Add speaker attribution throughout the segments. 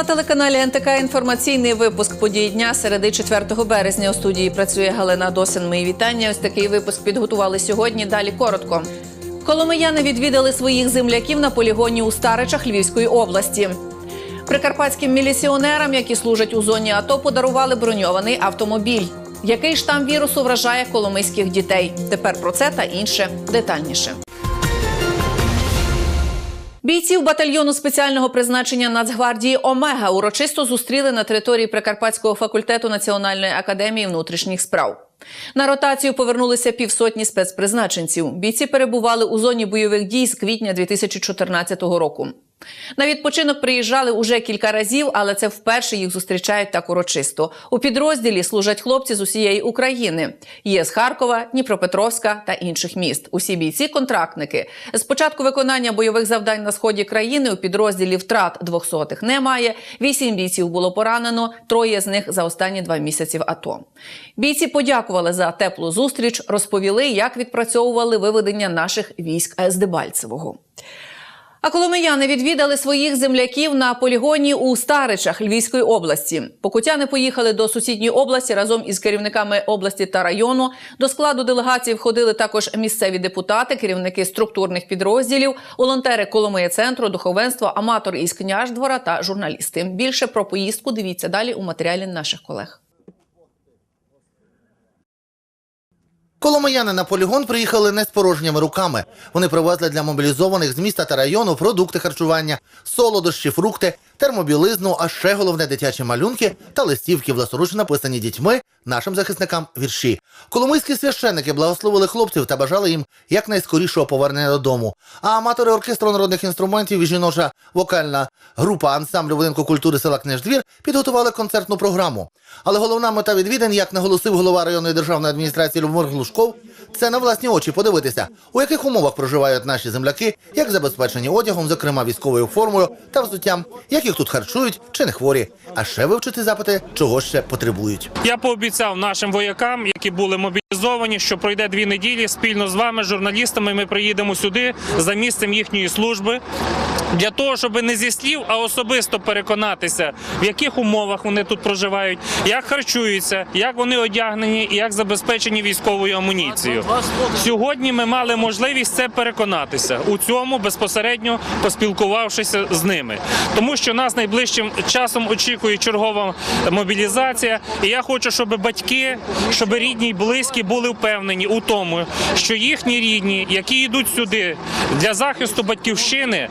Speaker 1: На телеканалі НТК інформаційний випуск подій дня середи 4 березня. У студії працює Галина Досин. Мої вітання. Ось такий випуск підготували сьогодні. Далі коротко. Коломияни відвідали своїх земляків на полігоні у Старичах Львівської області. Прикарпатським міліціонерам, які служать у зоні АТО, подарували броньований автомобіль. Який штам вірусу вражає коломийських дітей? Тепер про це та інше детальніше. Бійців батальйону спеціального призначення Нацгвардії Омега урочисто зустріли на території Прикарпатського факультету Національної академії внутрішніх справ. На ротацію повернулися півсотні спецпризначенців. Бійці перебували у зоні бойових дій з квітня 2014 року. На відпочинок приїжджали уже кілька разів, але це вперше їх зустрічають так урочисто. У підрозділі служать хлопці з усієї України. Є з Харкова, Дніпропетровська та інших міст. Усі бійці контрактники. З початку виконання бойових завдань на сході країни у підрозділі втрат двохсотих немає. Вісім бійців було поранено, троє з них за останні два місяці в АТО. Бійці подякували за теплу зустріч, розповіли, як відпрацьовували виведення наших військ з Дебальцевого. А коломияни відвідали своїх земляків на полігоні у Старичах Львівської області. Покутяни поїхали до сусідньої області разом із керівниками області та району. До складу делегації входили також місцеві депутати, керівники структурних підрозділів, волонтери Коломиї центру, духовенство, аматори із княждвора та журналісти. Більше про поїздку дивіться далі у матеріалі наших колег.
Speaker 2: Коломияни на полігон приїхали не з порожніми руками. Вони привезли для мобілізованих з міста та району продукти харчування, солодощі, фрукти, термобілизну, а ще головне дитячі малюнки та листівки, власноруч написані дітьми, нашим захисникам вірші. Коломийські священники благословили хлопців та бажали їм якнайскорішого повернення додому. А аматори оркестру народних інструментів і жіноча вокальна група ансамблю будинку культури села Книждвір підготували концертну програму. Але головна мета відвідин, як наголосив голова районної державної адміністрації Любомир Глушков, це на власні очі подивитися, у яких умовах проживають наші земляки, як забезпечені одягом, зокрема військовою формою та взуттям, як їх тут харчують чи не хворі, а ще вивчити запити, чого ще потребують.
Speaker 3: Я пообіцяв нашим воякам, які були мобілізовані, що пройде дві неділі спільно з вами, журналістами. Ми приїдемо сюди за місцем їхньої служби для того, щоб не зі слів, а особисто переконатися, в яких умовах вони тут проживають, як харчуються, як вони одягнені і як забезпечені військовою амуніцією. Сьогодні ми мали можливість це переконатися у цьому безпосередньо поспілкувавшися з ними, тому що нас найближчим часом очікує чергова мобілізація. І я хочу, щоб батьки, щоб рідні й близькі були впевнені у тому, що їхні рідні, які йдуть сюди для захисту батьківщини,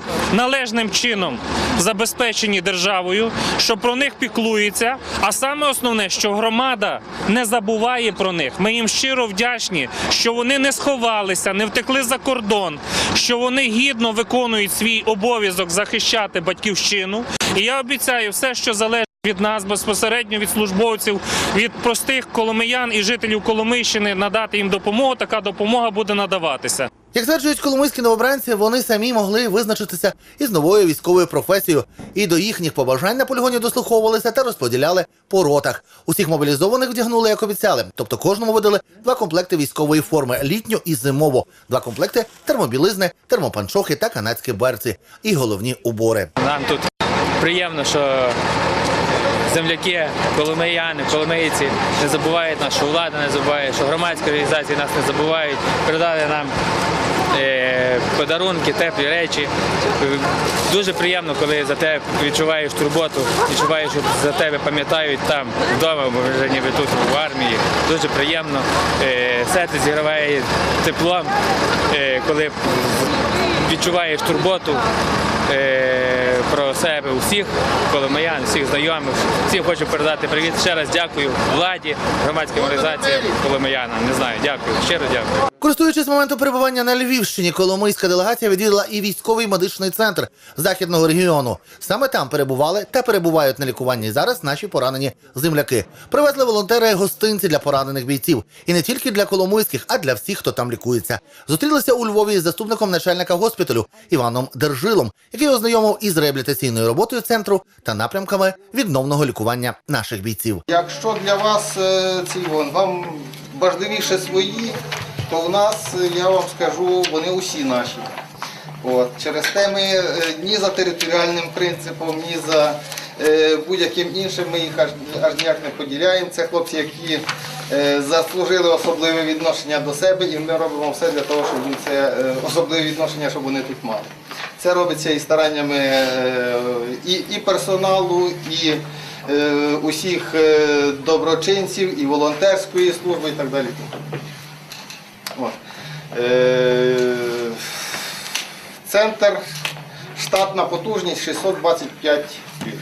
Speaker 3: належним чином забезпечені державою, що про них піклується. А саме основне, що громада не забуває про них. Ми їм щиро вдячні, що вони не сховалися, не втекли за кордон, що вони гідно виконують свій обов'язок захищати батьківщину. І я обіцяю, все, що залежить. Від нас безпосередньо від службовців, від простих коломиян і жителів Коломийщини надати їм допомогу. Така допомога буде надаватися.
Speaker 2: Як стверджують коломийські новобранці, вони самі могли визначитися із новою військовою професією, і до їхніх побажань на полігоні дослуховувалися та розподіляли по ротах. Усіх мобілізованих вдягнули, як обіцяли. Тобто кожному видали два комплекти військової форми літню і зимову, два комплекти термобілизни, термопанчохи та канадські берці і головні убори.
Speaker 4: Нам тут приємно, що земляки, коломияни, коломийці не забувають нас, що влада не забуває, що громадські організації нас не забувають, передали нам е, подарунки, теплі речі. Дуже приємно, коли за тебе відчуваєш турботу, відчуваєш, що за тебе пам'ятають там вдома, бо вже ніби тут в армії. Дуже приємно. Е, Серце зіграває теплом, е, коли відчуваєш турботу про себе усіх, коломиян, всіх знайомих. Всім хочу передати привіт. Ще раз дякую владі, громадським організаціям, коломиянам. Не знаю, дякую, щиро дякую.
Speaker 2: Користуючись моментом перебування на Львівщині, коломийська делегація відвідала і військовий медичний центр західного регіону. Саме там перебували та перебувають на лікуванні зараз наші поранені земляки. Привезли волонтери гостинці для поранених бійців, і не тільки для коломийських, а для всіх, хто там лікується. Зустрілися у Львові з заступником начальника госпіталю Іваном Держилом, який ознайомив із реабілітаційною роботою центру та напрямками відновного лікування наших бійців.
Speaker 5: Якщо для вас е, ці вон, вам важливіше свої, то в нас, я вам скажу, вони усі наші. От. Через те ми е, ні за територіальним принципом, ні за е, будь-яким іншим ми їх аж, аж ніяк не поділяємо. Це хлопці, які е, заслужили особливе відношення до себе, і ми робимо все для того, щоб це особливе відношення, щоб вони тут мали. Це робиться і стараннями і, і персоналу, і усіх доброчинців, і волонтерської служби, і так далі. Е, Центр, штатна потужність 625 ліжок.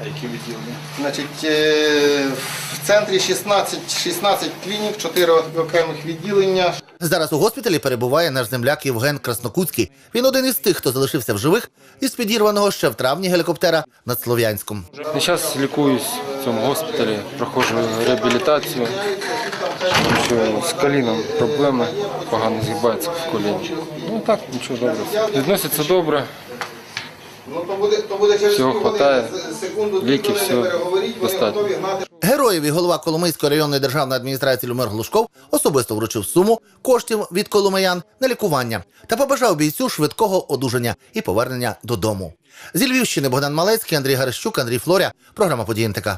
Speaker 6: А які відділення?
Speaker 5: Значить, е, в центрі 16, 16 клінік, 4 окремих відділення.
Speaker 2: Зараз у госпіталі перебуває наш земляк Євген Краснокутський. Він один із тих, хто залишився в живих із підірваного ще в травні гелікоптера над Слов'янськом.
Speaker 7: Зараз лікуюсь в цьому госпіталі, проходжу реабілітацію, що з коліном проблеми, погано згибається в коліні. Ну так, нічого добре. Відносяться добре, Всього хватає.
Speaker 5: переговоріть, вони
Speaker 7: достатньо.
Speaker 2: Героєві голова Коломийської районної державної адміністрації Люмир Глушков особисто вручив суму коштів від коломиян на лікування та побажав бійцю швидкого одужання і повернення додому. Зі Львівщини Богдан Малецький, Андрій Гарищук, Андрій Флоря. Програма «Події НТК».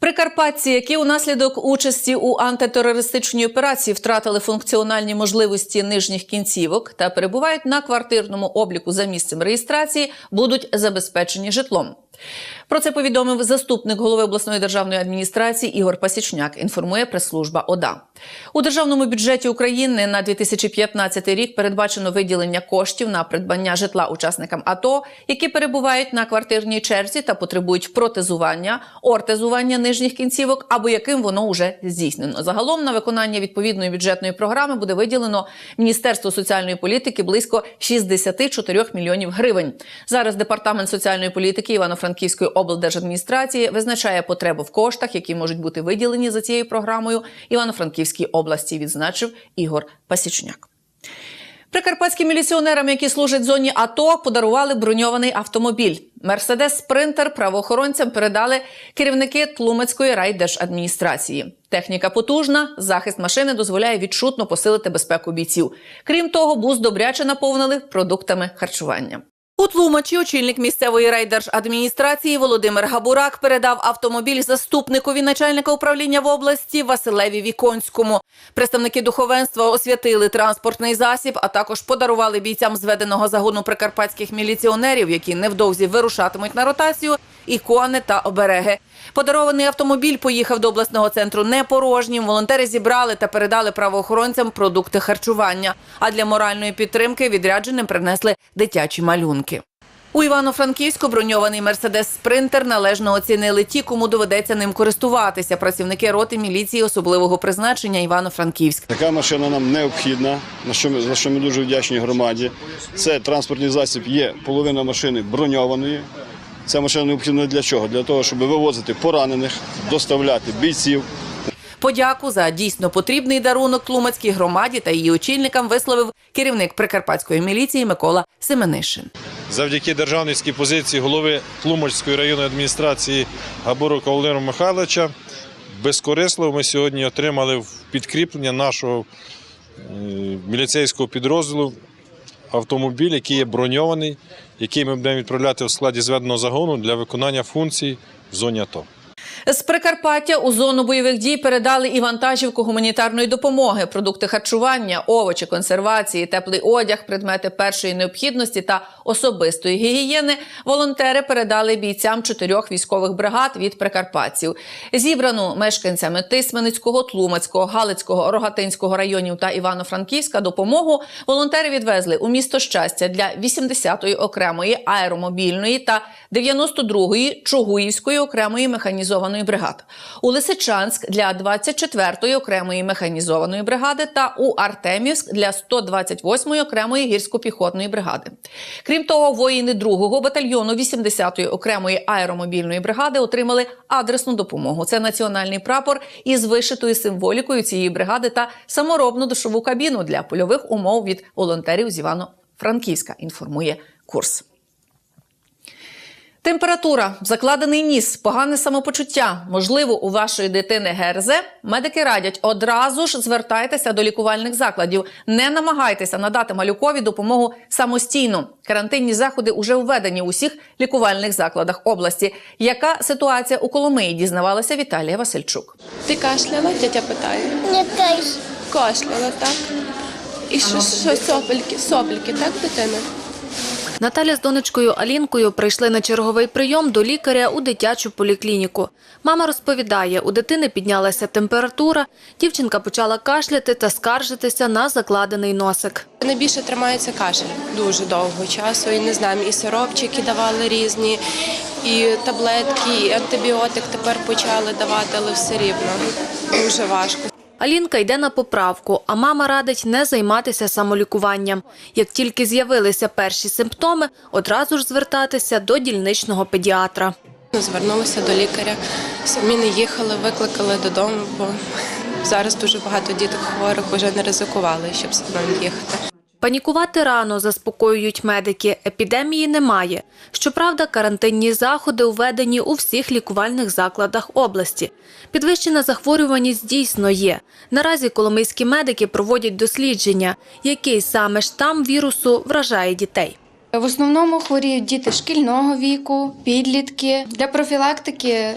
Speaker 1: Прикарпатці, які унаслідок участі у антитерористичній операції втратили функціональні можливості нижніх кінцівок та перебувають на квартирному обліку за місцем реєстрації, будуть забезпечені житлом. Про це повідомив заступник голови обласної державної адміністрації Ігор Пасічняк. Інформує прес-служба ОДА. У державному бюджеті України на 2015 рік передбачено виділення коштів на придбання житла учасникам АТО, які перебувають на квартирній черзі та потребують протезування, ортезування нижніх кінцівок або яким воно вже здійснено. Загалом на виконання відповідної бюджетної програми буде виділено Міністерству соціальної політики близько 64 мільйонів гривень. Зараз департамент соціальної політики Івано-Франківської облдержадміністрації визначає потребу в коштах, які можуть бути виділені за цією програмою Івано-Франківській області. Відзначив Ігор Пасічняк. Прикарпатським міліціонерам, які служать зоні АТО, подарували броньований автомобіль. Мерседес Спринтер правоохоронцям передали керівники Тлумацької райдержадміністрації. Техніка потужна, захист машини дозволяє відчутно посилити безпеку бійців. Крім того, бус добряче наповнили продуктами харчування. У Тлумачі очільник місцевої райдержадміністрації Володимир Габурак передав автомобіль заступникові начальника управління в області Василеві Віконському. Представники духовенства освятили транспортний засіб, а також подарували бійцям зведеного загону прикарпатських міліціонерів, які невдовзі вирушатимуть на ротацію, ікони та обереги. Подарований автомобіль поїхав до обласного центру не порожнім. Волонтери зібрали та передали правоохоронцям продукти харчування. А для моральної підтримки відрядженим принесли дитячі малюнки. У Івано-Франківську броньований мерседес Спринтер належно оцінили ті, кому доведеться ним користуватися. Працівники роти міліції особливого призначення Івано-Франківськ.
Speaker 6: Така машина нам необхідна, на що ми, за що ми дуже вдячні громаді. Це транспортний засіб, є половина машини броньованої. Ця машина необхідна для чого? Для того, щоб вивозити поранених, доставляти бійців.
Speaker 1: Подяку за дійсно потрібний дарунок Тлумацькій громаді та її очільникам висловив керівник прикарпатської міліції Микола Семенишин.
Speaker 8: завдяки державницькій позиції голови Тлумачської районної адміністрації Габурука Володимира Михайловича безкорисливо ми сьогодні отримали в підкріплення нашого е, міліцейського підрозділу автомобіль, який є броньований, який ми будемо відправляти у складі зведеного загону для виконання функцій в зоні АТО.
Speaker 1: З Прикарпаття у зону бойових дій передали і вантажівку гуманітарної допомоги, продукти харчування, овочі, консервації, теплий одяг, предмети першої необхідності та особистої гігієни. Волонтери передали бійцям чотирьох військових бригад від прикарпатців. Зібрану мешканцями Тисменицького, Тлумацького, Галицького, Рогатинського районів та Івано-Франківська допомогу волонтери відвезли у місто щастя для 80-ї окремої аеромобільної та 92-ї Чугуївської окремої механізованої бригади, у Лисичанськ для 24-ї окремої механізованої бригади та у Артемівськ для 128-ї окремої гірсько-піхотної бригади. Крім того, воїни 2-го батальйону 80-ї окремої аеромобільної бригади отримали адресну допомогу. Це національний прапор із вишитою символікою цієї бригади та саморобну душову кабіну для польових умов від волонтерів з Івано-Франківська. Інформує курс. Температура, закладений ніс, погане самопочуття, можливо, у вашої дитини ГРЗ. Медики радять одразу ж звертайтеся до лікувальних закладів. Не намагайтеся надати малюкові допомогу самостійно. Карантинні заходи уже введені у усіх лікувальних закладах області. Яка ситуація у Коломиї? Дізнавалася Віталія Васильчук.
Speaker 9: Ти кашляла, тетя питає.
Speaker 10: Не теж.
Speaker 9: Кашляла, так? І що, що сопельки, сопельки, так, дитина?
Speaker 11: Наталя з донечкою Алінкою прийшли на черговий прийом до лікаря у дитячу поліклініку. Мама розповідає, у дитини піднялася температура, дівчинка почала кашляти та скаржитися на закладений носик.
Speaker 9: Найбільше тримається кашель дуже довго часу. І не знаємо, і сиропчики давали різні, і таблетки, і антибіотик тепер почали давати, але все рівно дуже важко.
Speaker 11: Алінка йде на поправку, а мама радить не займатися самолікуванням. Як тільки з'явилися перші симптоми, одразу ж звертатися до дільничного педіатра.
Speaker 9: Звернулися до лікаря, самі не їхали, викликали додому, бо зараз дуже багато діток хворих вже не ризикували, щоб самим їхати.
Speaker 11: Панікувати рано, заспокоюють медики. Епідемії немає. Щоправда, карантинні заходи введені у всіх лікувальних закладах області. Підвищена захворюваність дійсно є. Наразі коломийські медики проводять дослідження, який саме штам вірусу вражає дітей.
Speaker 12: В основному хворіють діти шкільного віку, підлітки. Для профілактики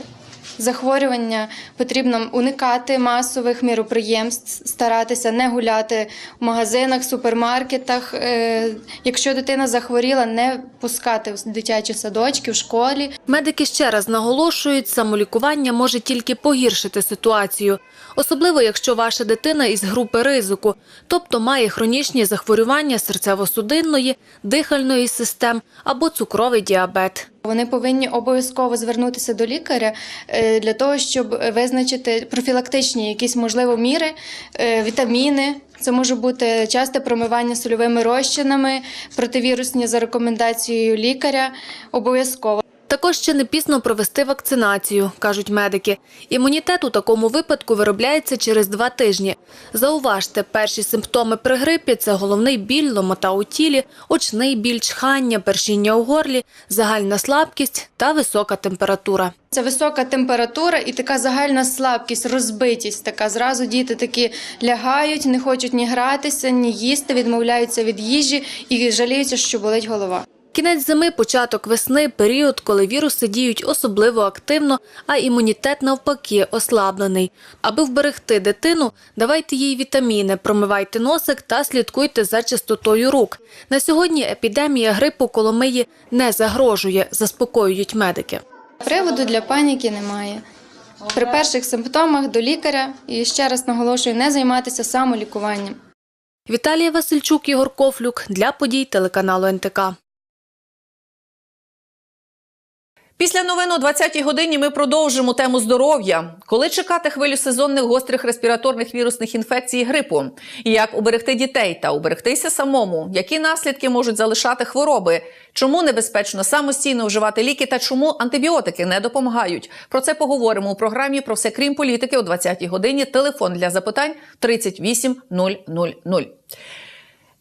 Speaker 12: захворювання потрібно уникати масових міроприємств, старатися не гуляти в магазинах, супермаркетах. Е, Якщо дитина захворіла, не пускати в дитячі садочки в школі.
Speaker 11: Медики ще раз наголошують, самолікування може тільки погіршити ситуацію, особливо якщо ваша дитина із групи ризику, тобто має хронічні захворювання серцево-судинної, дихальної систем або цукровий діабет.
Speaker 12: Вони повинні обов'язково звернутися до лікаря е, для того, щоб визначити профілактичні якісь можливо міри, е, вітаміни. Це може бути часте промивання сольовими розчинами, противірусні за рекомендацією лікаря. Обов'язково.
Speaker 11: Також ще не пізно провести вакцинацію, кажуть медики. Імунітет у такому випадку виробляється через два тижні. Зауважте, перші симптоми при грипі – це головний біль, ломота у тілі, очний біль, чхання, першіння у горлі, загальна слабкість та висока температура.
Speaker 12: Це висока температура і така загальна слабкість, розбитість. Така зразу діти такі лягають, не хочуть ні гратися, ні їсти, відмовляються від їжі і жаліються, що болить голова.
Speaker 11: Кінець зими, початок весни – період, коли віруси діють особливо активно, а імунітет навпаки ослаблений. Аби вберегти дитину, давайте їй вітаміни, промивайте носик та слідкуйте за чистотою рук. На сьогодні епідемія грипу Коломиї не загрожує, заспокоюють медики.
Speaker 12: Приводу для паніки немає. При перших симптомах до лікаря і ще раз наголошую, не займатися самолікуванням.
Speaker 11: Віталія Васильчук, Ігор Кофлюк для подій телеканалу НТК.
Speaker 1: Після новин о 20-й годині ми продовжимо тему здоров'я. Коли чекати хвилю сезонних гострих респіраторних вірусних інфекцій грипу? Як уберегти дітей та уберегтися самому? Які наслідки можуть залишати хвороби? Чому небезпечно самостійно вживати ліки та чому антибіотики не допомагають? Про це поговоримо у програмі про все крім політики о 20-й годині. Телефон для запитань 38 000.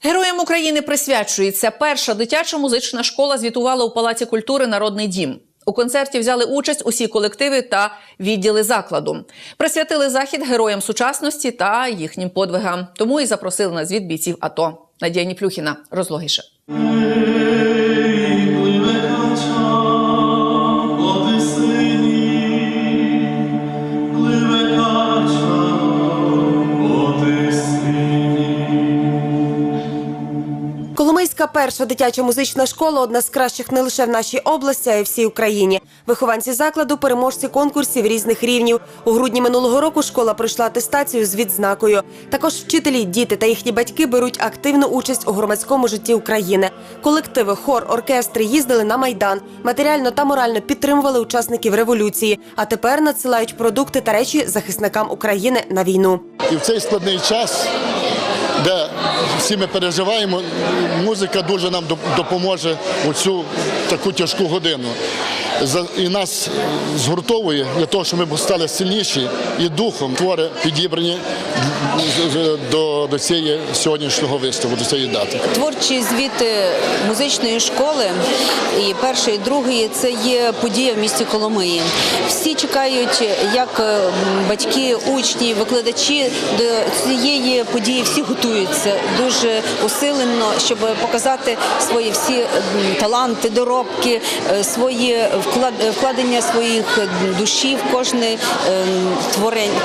Speaker 1: Героям України присвячується перша дитяча музична школа. Звітувала у Палаці культури Народний дім. У концерті взяли участь усі колективи та відділи закладу. Присвятили захід героям сучасності та їхнім подвигам. Тому і запросили на звіт бійців АТО. Надія Ніплюхіна розлогіше.
Speaker 13: Коломийська перша дитяча музична школа одна з кращих не лише в нашій області, а й всій Україні. Вихованці закладу переможці конкурсів різних рівнів. У грудні минулого року школа пройшла атестацію з відзнакою. Також вчителі, діти та їхні батьки беруть активну участь у громадському житті України. Колективи, хор, оркестри їздили на майдан, матеріально та морально підтримували учасників революції. А тепер надсилають продукти та речі захисникам України на війну.
Speaker 14: І в цей складний час, де всі ми переживаємо, музика дуже нам доп- допоможе у цю таку тяжку годину. І нас згуртовує для того, щоб ми стали сильніші і духом твори підібрані до, до цієї сьогоднішнього виставу, до цієї дати.
Speaker 10: Творчі звіти музичної школи і першої, і другої це є подія в місті Коломиї. Всі чекають, як е, батьки, учні, викладачі до цієї події всі готуються дуже усилено, щоб показати свої всі таланти, доробки, е, свої вклад- вкладення своїх душі в кожне ем,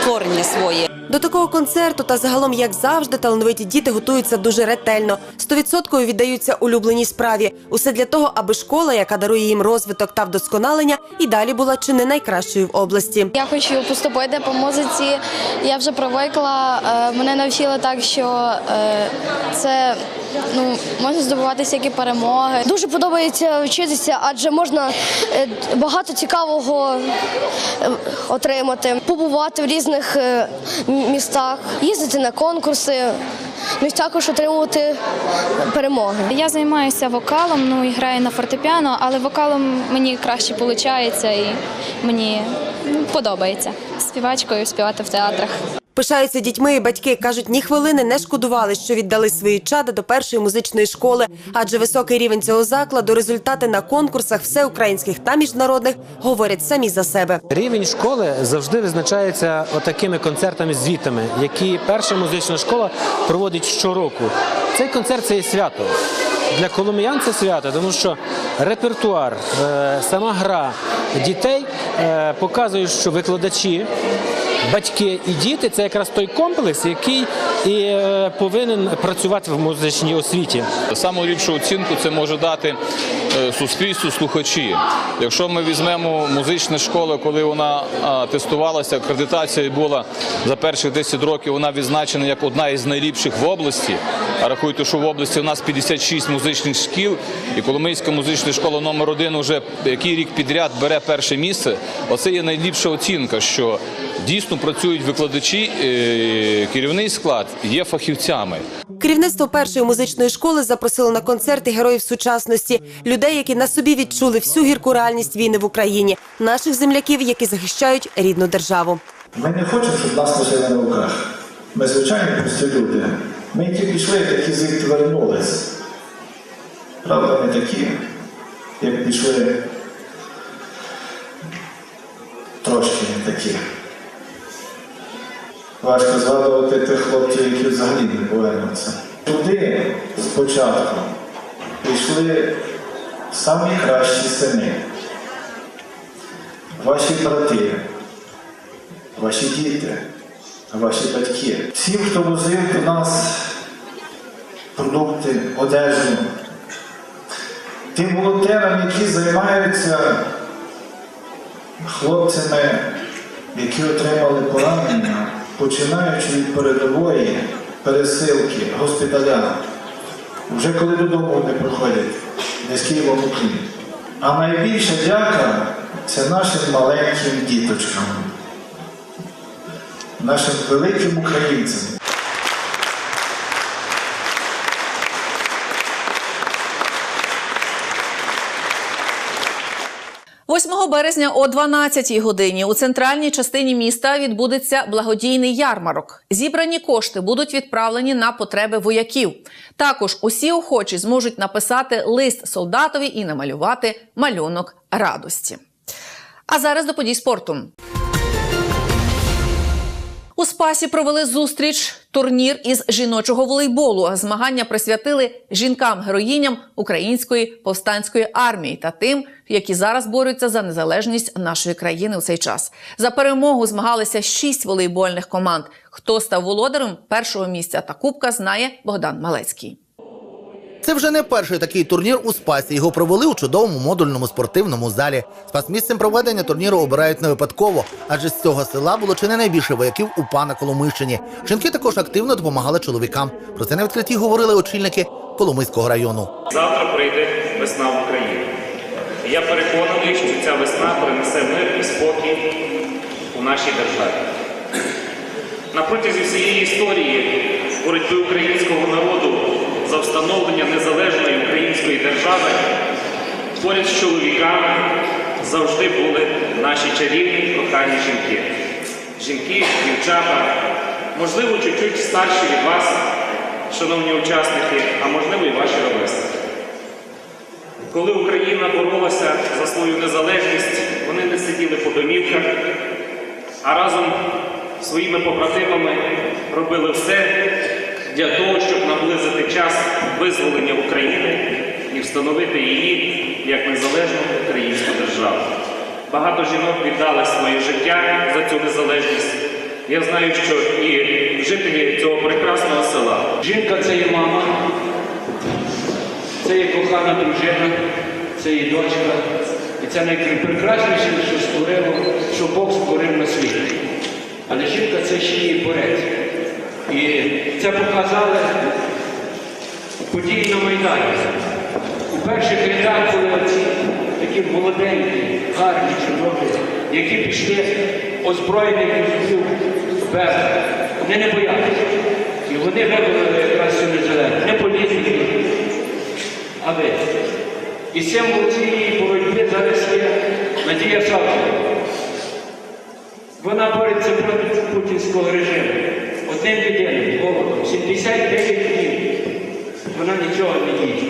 Speaker 10: творення своє.
Speaker 13: До такого концерту та загалом, як завжди, талановиті діти готуються дуже ретельно. Стовідсотково віддаються улюбленій справі. Усе для того, аби школа, яка дарує їм розвиток та вдосконалення, і далі була чи не найкращою в області.
Speaker 15: Я хочу поступити по музиці. Я вже привикла. е, Мене навчили так, що е, це ну можна здобувати всякі перемоги.
Speaker 16: Дуже подобається вчитися, адже можна е, багато цікавого отримати, побувати в різних містах, їздити на конкурси, ну і також отримувати перемоги.
Speaker 15: Я займаюся вокалом, ну і граю на фортепіано, але вокалом мені краще виходить і мені ну, подобається співачкою співати в театрах.
Speaker 13: Пишаються дітьми і батьки кажуть, ні хвилини не шкодували, що віддали свої чада до першої музичної школи, адже високий рівень цього закладу, результати на конкурсах всеукраїнських та міжнародних говорять самі за себе.
Speaker 17: Рівень школи завжди визначається отакими концертами звітами, які перша музична школа проводить щороку. Цей концерт це є свято. Для коломиян це свято, тому що репертуар, е, сама гра дітей е, показує, що викладачі, батьки і діти це якраз той комплекс, який і е, повинен працювати в музичній освіті.
Speaker 18: Саму ліпшу оцінку це може дати е, суспільству слухачі. Якщо ми візьмемо музичну школу, коли вона тестувалася, акредитація була за перших 10 років, вона відзначена як одна із найліпших в області. Рахуйте, що в області у нас 56 музичних шкіл, і Коломийська музична школа номер один вже який рік підряд бере перше місце. Оце є найліпша оцінка, що дійсно працюють викладачі, е, керівний склад є фахівцями.
Speaker 13: Керівництво першої музичної школи запросило на концерти героїв сучасності, людей, які на собі відчули всю гірку реальність війни в Україні, наших земляків, які захищають рідну державу.
Speaker 19: Ми не хочемо, щоб нас носили на руках. Ми звичайні прості люди. Ми які пішли, такі звідти вернулись. Правда, не такі, як пішли трошки не такі. Важко згадувати тих хлопців, які взагалі не повернуться. Туди спочатку пішли самі кращі сини, ваші брати, ваші діти, ваші батьки. Всі, хто возив до нас продукти, одежу, тим волонтерам, які займаються хлопцями, які отримали поранення, починаючи від передової пересилки, госпіталя, вже коли додому не приходять, низький вам уклін. А найбільша дяка це нашим маленьким діточкам, нашим великим українцям.
Speaker 1: 8 березня о 12 годині у центральній частині міста відбудеться благодійний ярмарок. Зібрані кошти будуть відправлені на потреби вояків. Також усі охочі зможуть написати лист солдатові і намалювати малюнок радості. А зараз до подій спорту. У Спасі провели зустріч турнір із жіночого волейболу. Змагання присвятили жінкам-героїням української повстанської армії та тим, які зараз борються за незалежність нашої країни у цей час. За перемогу змагалися шість волейбольних команд. Хто став володарем першого місця та кубка, знає Богдан Малецький.
Speaker 2: Це вже не перший такий турнір у Спасі. Його провели у чудовому модульному спортивному залі. Спасмісцем проведення турніру обирають не випадково, адже з цього села було чи не найбільше вояків УПА на Коломийщині. Жінки також активно допомагали чоловікам. Про це на відкритті говорили очільники Коломийського району.
Speaker 3: Завтра прийде весна в Україну. І я переконаний, що ця весна принесе мир і спокій у нашій державі. На протязі всієї історії боротьби українського народу за встановлення незалежної української держави поряд з чоловіками завжди були наші чарівні кохані жінки. Жінки, дівчата, можливо, чуть-чуть старші від вас, шановні учасники, а можливо і ваші ровесники. Коли Україна боролася за свою незалежність, вони не сиділи по домівках, а разом своїми побратимами робили все для того, щоб наблизити час визволення України і встановити її як незалежну українську державу. Багато жінок віддали своє життя за цю незалежність. Я знаю, що і жителі цього прекрасного села.
Speaker 20: Жінка це є мама, це є кохана дружина, це є дочка. І це найпрекрасніше, що створило, що Бог створив на світі. Але жінка це ще є борець. Це показали події на Майдані. У перших рядах були ці такі молоденькі, гарні, чудові, які пішли озброєних військів без. Вони не боялися. І вони вибрали якраз цю незалежність. Не політики, а ви. І символ цієї боротьби зараз є Надія Савченко. Вона бореться проти путінського режиму. Одним єдиним голодом. 79 днів. Вона нічого не їсть.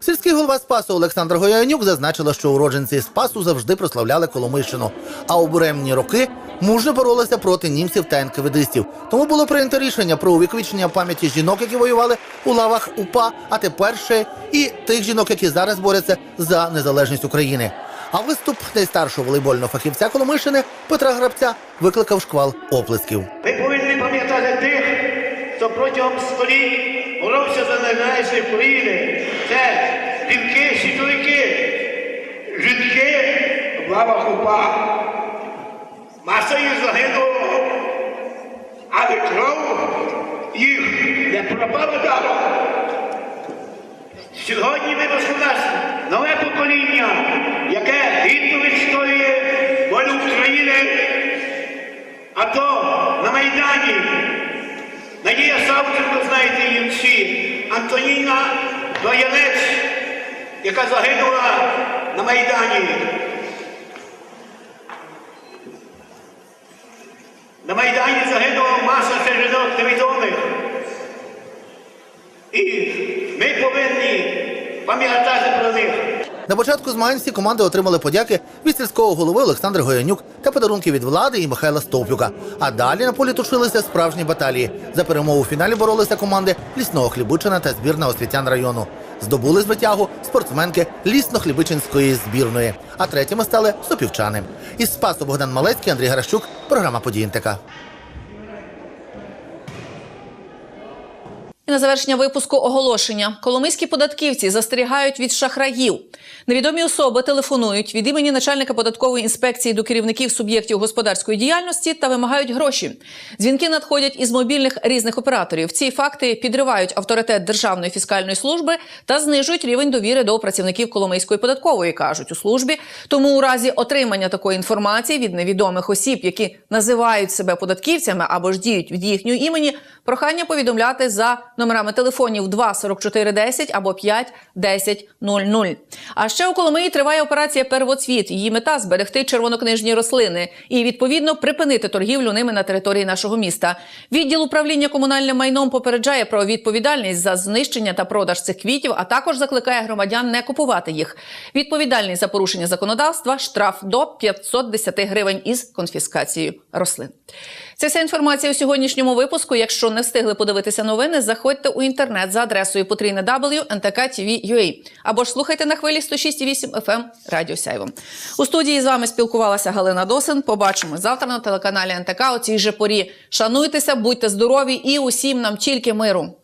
Speaker 2: Сільський голова Спасу Олександр Гоянюк зазначила, що уродженці Спасу завжди прославляли Коломийщину, а у буремні роки мужньо боролися проти німців та енкаведистів. Тому було прийнято рішення про увіковічення пам'яті жінок, які воювали у лавах УПА, а тепер ще і тих жінок, які зараз борються за незалежність України. А виступ найстаршого волейбольного фахівця Коломийщини Петра Грабця викликав шквал оплесків.
Speaker 21: Ми повинні пам'ятати тих, хто протягом століть боровся за незалежність України. Це жінки, світовики, жінки в лавах упа. Маса їх загинуло, але кров їх не пропала даром. Сьогодні виросло нас нове покоління, яке гідно відстоює волю України. А то на Майдані знаєте Антоніна Доянець, яка загинула на Майдані. На Майдані загинула маса ще жінок невідомих. І ми повинні пам'ятати про них.
Speaker 2: На початку змагань всі команди отримали подяки від сільського голови Олександра Гоянюк та подарунки від влади і Михайла Стовпюка. А далі на полі точилися справжні баталії. За перемогу у фіналі боролися команди Лісного Хлібичина та збірна освітян району. Здобули звитягу спортсменки Лісно-Хлібичинської збірної. А третіми стали сопівчани. Із Спасу Богдан Малецький, Андрій Гаращук. Програма «Події НТК».
Speaker 1: І на завершення випуску оголошення. Коломийські податківці застерігають від шахраїв. Невідомі особи телефонують від імені начальника податкової інспекції до керівників суб'єктів господарської діяльності та вимагають гроші. Дзвінки надходять із мобільних різних операторів. Ці факти підривають авторитет Державної фіскальної служби та знижують рівень довіри до працівників Коломийської податкової, кажуть у службі. Тому у разі отримання такої інформації від невідомих осіб, які називають себе податківцями або ж діють від їхнього імені, прохання повідомляти за номерами телефонів 2 44 10 або 5 10 00. А ще у Коломиї триває операція Первоцвіт. Її мета зберегти червонокнижні рослини і відповідно припинити торгівлю ними на території нашого міста. Відділ управління комунальним майном попереджає про відповідальність за знищення та продаж цих квітів, а також закликає громадян не купувати їх. Відповідальність за порушення законодавства штраф до 510 гривень із конфіскацією рослин. Це вся інформація у сьогоднішньому випуску. Якщо не встигли подивитися новини, заходьте у інтернет за адресою потрійне або ж слухайте на хвилі 106,8 FM Радіо Сяйво. У студії з вами спілкувалася Галина Досин. Побачимо завтра на телеканалі НТК у цій же порі. Шануйтеся, будьте здорові і усім нам тільки миру.